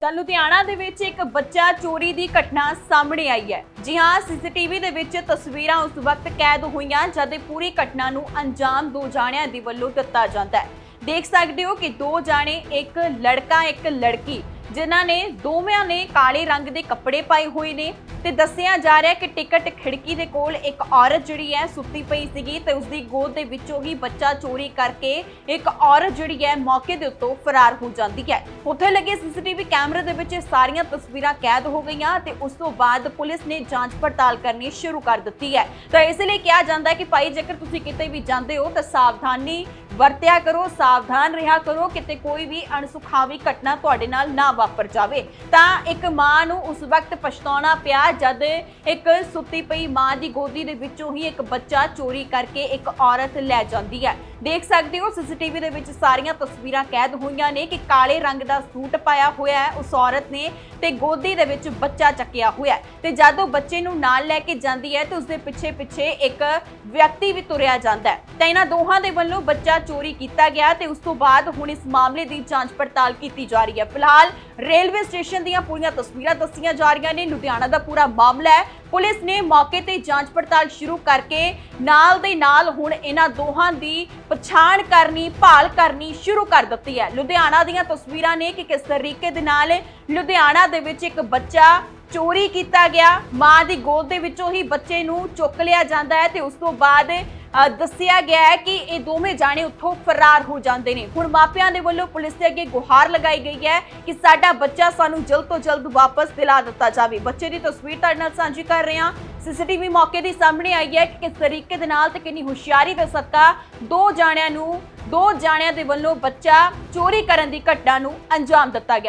ਤਾਂ ਲੁਧਿਆਣਾ ਦੇ ਵਿੱਚ ਇੱਕ ਬੱਚਾ ਚੋਰੀ ਦੀ ਘਟਨਾ ਸਾਹਮਣੇ ਆਈ ਹੈ। ਜੀ ਹਾਂ, ਸੀਸੀਟੀਵੀ ਦੇ ਵਿੱਚ ਤਸਵੀਰਾਂ ਉਸ ਵਕਤ ਕੈਦ ਹੋਈਆਂ, ਜਦ ਇਹ ਪੂਰੀ ਘਟਨਾ ਨੂੰ ਅੰਜਾਮ ਦੋ ਜਾਣਿਆਂ ਦੇ ਵੱਲੋਂ ਦਿੱਤਾ ਜਾਂਦਾ ਹੈ। ਦੇਖ ਸਕਦੇ ਹੋ ਕਿ ਦੋ ਜਾਣੇ, ਇੱਕ ਲੜਕਾ, ਇੱਕ ਲੜਕੀ। ਜਿਨ੍ਹਾਂ ਨੇ ਦੋਵਾਂ ਨੇ ਕਾਲੇ ਰੰਗ ਦੇ ਕੱਪੜੇ ਪਾਏ ਹੋਏ ਨੇ ਤੇ ਦੱਸਿਆ ਜਾ ਰਿਹਾ ਕਿ ਟਿਕਟ ਖਿੜਕੀ ਦੇ ਕੋਲ ਇੱਕ ਔਰਤ ਜਿਹੜੀ ਹੈ ਸੁੱਤੀ ਪਈ ਸੀਗੀ ਤੇ ਉਸ ਦੀ ਗੋਦ ਦੇ ਵਿੱਚੋਂ ਹੀ ਬੱਚਾ ਚੋਰੀ ਕਰਕੇ ਇੱਕ ਔਰਤ ਜਿਹੜੀ ਹੈ ਮੌਕੇ ਦੇ ਉੱਤੋਂ ਫਰਾਰ ਹੋ ਜਾਂਦੀ ਹੈ। ਉੱਥੇ ਲੱਗੇ ਸੀਸੀਟੀਵੀ ਕੈਮਰੇ ਦੇ ਵਿੱਚ ਸਾਰੀਆਂ ਤਸਵੀਰਾਂ ਕੈਦ ਹੋ ਗਈਆਂ ਤੇ ਉਸ ਤੋਂ ਬਾਅਦ ਪੁਲਿਸ ਨੇ ਜਾਂਚ ਪੜਤਾਲ ਕਰਨੀ ਸ਼ੁਰੂ ਕਰ ਦਿੱਤੀ ਹੈ। ਤਾਂ ਇਸ ਲਈ ਕਿਹਾ ਜਾਂਦਾ ਹੈ ਕਿ ਭਾਈ, ਜੇਕਰ ਤੁਸੀਂ ਕਿਤੇ ਵੀ ਜਾਂਦੇ ਹੋ ਤਾਂ ਸਾਵਧਾਨੀ ਵਰਤਿਆ ਕਰੋ, ਸਾਵਧਾਨ ਰਿਹਾ ਕਰੋ, ਕਿਤੇ ਕੋਈ ਵੀ ਅਣਸੁਖਾਵੀ ਘਟਨਾ ਤੁਹਾਡੇ ਨਾਲ ਨਾ ਵਾਪਰ ਜਾਵੇ, ਤਾਂ ਇੱਕ ਮਾਂ ਨੂੰ ਉਸ ਵਕਤ ਪਛਤਾਉਣਾ ਪਿਆ ਜਦ ਇੱਕ ਸੁੱਤੀ ਪਈ ਮਾਂ ਦੀ ਗੋਦੀ ਦੇ ਵਿੱਚੋਂ ਹੀ ਇੱਕ ਬੱਚਾ ਚੋਰੀ ਕਰਕੇ ਇੱਕ ਔਰਤ ਲੈ ਜਾਂਦੀ ਹੈ। ਦੇਖ ਸਕਦੇ ਹੋ ਸੀਸੀਟੀਵੀ ਦੇ ਵਿੱਚ ਸਾਰੀਆਂ ਤਸਵੀਰਾਂ ਕੈਦ ਹੋਈਆਂ ਨੇ ਕਿ ਕਾਲੇ ਰੰਗ ਦਾ ਸੂਟ ਪਾਇਆ ਹੋਇਆ ਹੈ, ਉਸ ਔਰਤ ਨੇ ਤੇ ਗੋਦੀ ਦੇ ਵਿੱਚ ਬੱਚਾ ਚੱਕਿਆ ਹੋਇਆ ਹੈ। ਤੇ ਜਦ ਉਹ ਬੱਚੇ ਨੂੰ ਨਾਲ ਲੈ ਕੇ ਜਾਂਦੀ ਹੈ ਤੇ ਉਸਦੇ ਪਿੱਛੇ ਪਿੱਛੇ ਇੱਕ ਵਿਅਕਤੀ ਵੀ ਤੁਰਿਆ ਜਾਂਦਾ ਹੈ। ਤਾਂ ਇਹਨਾਂ ਦੋਹਾਂ ਦੇ ਵੱਲੋਂ ਬੱਚਾ ਚੋਰੀ ਕੀਤਾ ਗਿਆ ਤੇ ਉਸ ਤੋਂ ਬਾਅਦ ਹੁਣ ਇਸ ਮਾਮਲੇ ਦੀ ਜਾਂਚ ਪੜਤਾਲ ਕੀਤੀ ਜਾ ਰਹੀ ਹੈ। ਫਿਲਹਾਲ ਰੇਲਵੇ ਸਟੇਸ਼ਨ ਦੀਆਂ ਪੂਰੀਆਂ ਤਸਵੀਰਾਂ ਦੱਸੀਆਂ ਜਾ ਰਹੀਆਂ ਨੇ। ਲੁਧਿਆਣਾ ਦਾ ਪੂਰਾ ਮਾਮਲਾ ਹੈ। ਪੁਲਿਸ ਨੇ ਮੌਕੇ ਤੇ ਜਾਂਚ ਪੜਤਾਲ ਸ਼ੁਰੂ ਕਰਕੇ ਨਾਲ ਦੇ ਨਾਲ ਹੁਣ ਇਹਨਾਂ ਦੋਹਾਂ ਦੀ ਪਛਾਣ ਕਰਨੀ, ਭਾਲ ਕਰਨੀ ਸ਼ੁਰੂ ਕਰ ਦਿੱਤੀ ਹੈ। ਲੁਧਿਆਣਾ ਦੀਆਂ ਤਸਵੀਰਾਂ ਨੇ ਕਿ ਕਿਸ ਤਰੀਕੇ ਦੇ ਨਾਲ ਲੁਧਿਆਣਾ ਦੇ ਵਿੱਚ ਇੱਕ ਬੱਚਾ ਚੋਰੀ ਕੀਤਾ ਗਿਆ। ਮਾਂ ਦੀ ਗੋਦ ਦੇ ਵਿੱਚੋਂ ਹੀ ਬੱਚੇ ਨੂੰ ਚੁੱਕ ਲਿਆ ਜਾਂਦਾ ਹੈ ਤੇ ਉਸ ਤੋਂ ਬਾਅਦ ਦੱਸਿਆ ਗਿਆ ਹੈ ਕਿ ਇਹ ਦੋਵੇਂ ਜਾਣੇ ਉੱਥੋਂ ਫਰਾਰ ਹੋ ਜਾਂਦੇ ਨੇ। ਹੁਣ ਮਾਪਿਆਂ ਦੇ ਵੱਲੋਂ ਪੁਲਿਸ ਦੇ ਅੱਗੇ ਗੁਹਾਰ ਲਗਾਈ ਗਈ ਹੈ ਕਿ ਸਾਡਾ ਬੱਚਾ ਸਾਨੂੰ ਜਲਦ ਤੋਂ ਜਲਦ ਵਾਪਸ ਦਿਲਾ ਦਿੱਤਾ ਜਾਵੇ। ਬੱਚੇ ਦੀ ਤਸਵੀਰ ਤੁਹਾਡੇ ਨਾਲ ਸਾਂਝੀ ਕਰ ਰਹੇ ਹਾਂ। ਸੀਸੀਟੀਵੀ ਮੌਕੇ ਦੀ ਸਾਹਮਣੇ ਆਈ ਹੈ ਕਿ ਕਿਸ ਤਰੀਕੇ ਦੇ ਨਾਲ ਤੇ ਕਿੰਨੀ ਹੁਸ਼ਿਆਰੀ ਦੇ ਸਦਕਾ ਦੋ ਜਾਣਿਆਂ ਨੂੰ, ਦੋ ਜਾਣਿਆਂ ਦੇ ਵੱਲੋਂ ਬੱਚਾ ਚੋਰੀ ਕਰਨ ਦੀ ਘਟਨਾ ਨੂੰ ਅੰਜਾਮ ਦਿੱਤਾ ਗਿਆ।